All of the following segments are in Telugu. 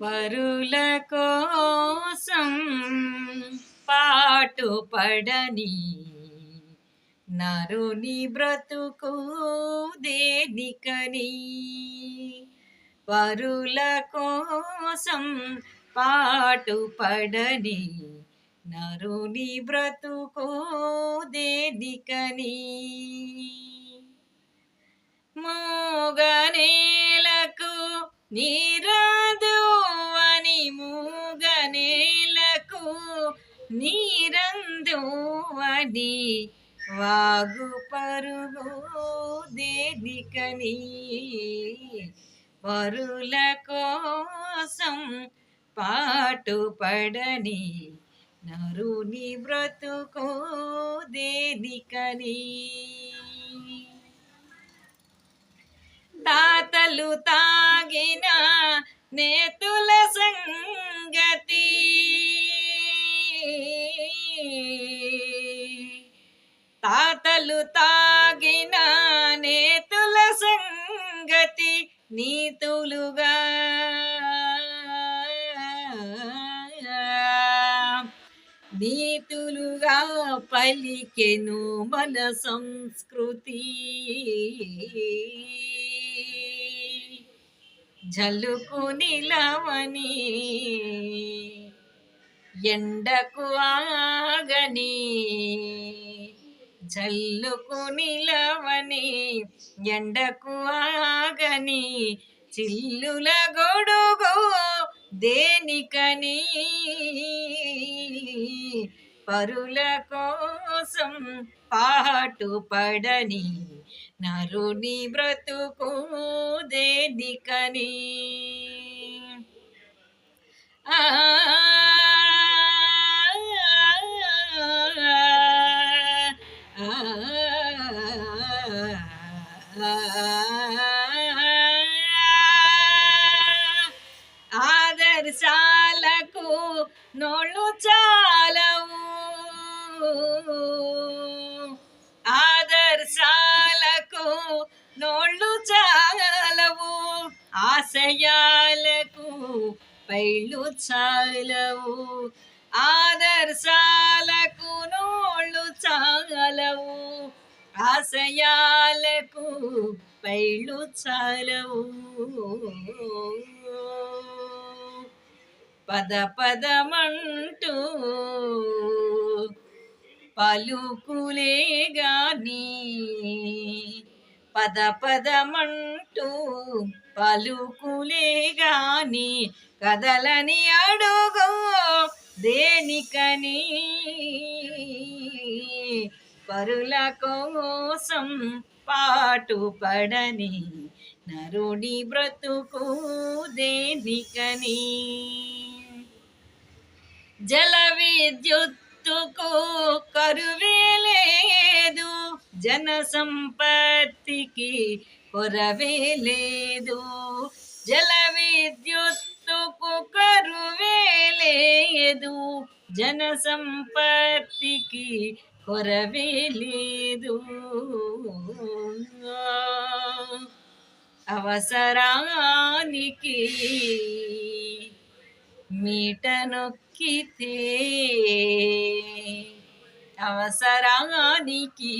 పరుల కోసం పాటు పడని నరుని బ్రతుకు దేనికని? పరుల కోసం పాటు పడని నరుని బ్రతుకు దేనికని? మూగనేలకు నీరా నీరందు అని వాగు పరుగు దేనికని? పరుల కోసం పాటు పడని నరుని బ్రతుకు దేనికని? తాతలు తాగిన నేత తాతలు తాగిన నేతుల సంగతి నీతులుగా. నీతులుగా పలికెను మన సంస్కృతి. జలుకు నిలవని ఎండకు ఆగని చల్లుకు నిలవని ఎండకు ఆగని చిల్లుల గొడుగు దేనికని? పరుల కోసం పాటు పడని నరుని బ్రతుకు దేనికని? ఆ ఆదర్శాలకు నోళ్ళు చాలవు. ఆదర్శాలకు నోళ్ళు చాలవు. ఆశయాలకు పైళ్ళు చాలవు. ఆదర్శాలకు నోళ్ళు చాలవు. ఆశయాలకు పైలు చాలవు. పద పదమంటూ పలుకులే గాని పద పదమంటూ పలుకులే గాని కదలని అడుగు దేనికని పరుల కోసం పాటు పడని నరుడి బ్రతుకు దేనికని? జల విద్యుత్తుకు కరువే లేదు జన సంపత్తికి కొరవే లేదు జల విద్యుత్తుకు కరువే లేదు జన సంపత్తికి కొరవే లేదు. అవసరానికి మీట నొక్కితే అవసరానికి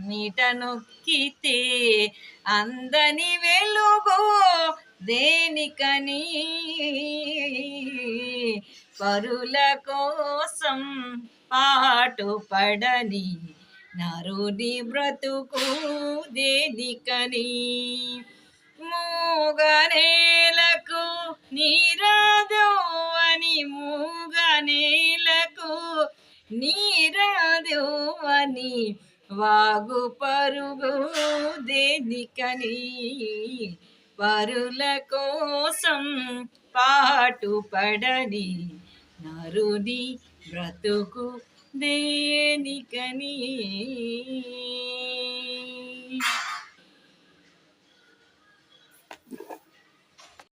మీట నొక్కితే అందని వెలుగు దేనికని? పరుల కోసం పాటు పడని నరుని బ్రతుకు దేనికని? మూగనేలకు నీరాదో అని మూగనేలకు నీరాదో అని వాగు పరుగు దేనికని? పరుల కోసం పాటు పడని నరుని బ్రతుకు దేనికని